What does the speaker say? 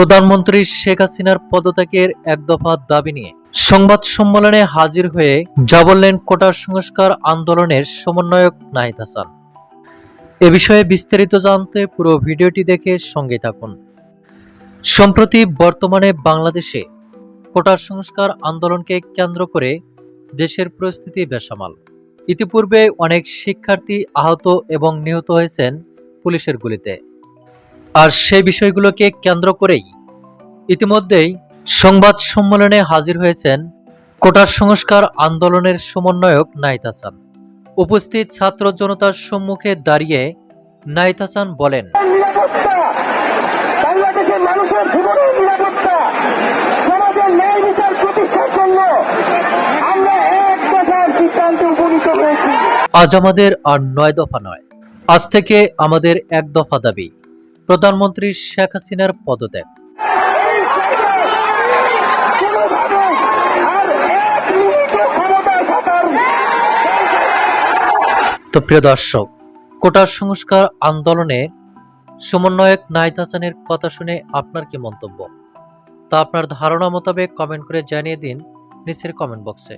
প্রধানমন্ত্রী শেখ হাসিনার পদত্যাগের এক দফা দাবি নিয়ে সংবাদ সম্মেলনে হাজির হয়ে যা বললেন কোটা সংস্কার আন্দোলনের সমন্বয়ক নাহিদ হাসান। এ বিষয়ে বিস্তারিত জানতে পুরো ভিডিওটি দেখে সঙ্গে থাকুন। সম্প্রতি বর্তমানে বাংলাদেশে কোটা সংস্কার আন্দোলনকে কেন্দ্র করে দেশের পরিস্থিতি বেসামাল। ইতিপূর্বে অনেক শিক্ষার্থী আহত এবং নিহত হয়েছেন পুলিশের গুলিতে। আর সেই বিষয়গুলোকে কেন্দ্র করেই ইতিমধ্যেই সংবাদ সম্মেলনে হাজির হয়েছেন কোটা সংস্কার আন্দোলনের সমন্বয়ক নাইত হাসান। উপস্থিত ছাত্র জনতার সম্মুখে দাঁড়িয়ে নাইত হাসান বলেন নিরাপত্তা! বাংলাদেশের মানুষের জীবনের নিরাপত্তা! সমাজের ন্যায় বিচার প্রতিষ্ঠার জন্য আমরা এক দফার সিদ্ধান্তে উপনীত হয়েছি। আজ আমাদের আর নয় দফা নয় আজ থেকে আমাদের এক দফা দাবি। প্রধানমন্ত্রী শেখ হাসিনার পদত্যাগ। তো প্রিয় দর্শক, কোটা সংস্কার আন্দোলনে সমন্বয়ক নাইত হাসানের কথা শুনে আপনার কি মন্তব্য? তা আপনার ধারণা মোতাবেক কমেন্ট করে জানিয়ে দিন নিচের কমেন্ট বক্সে।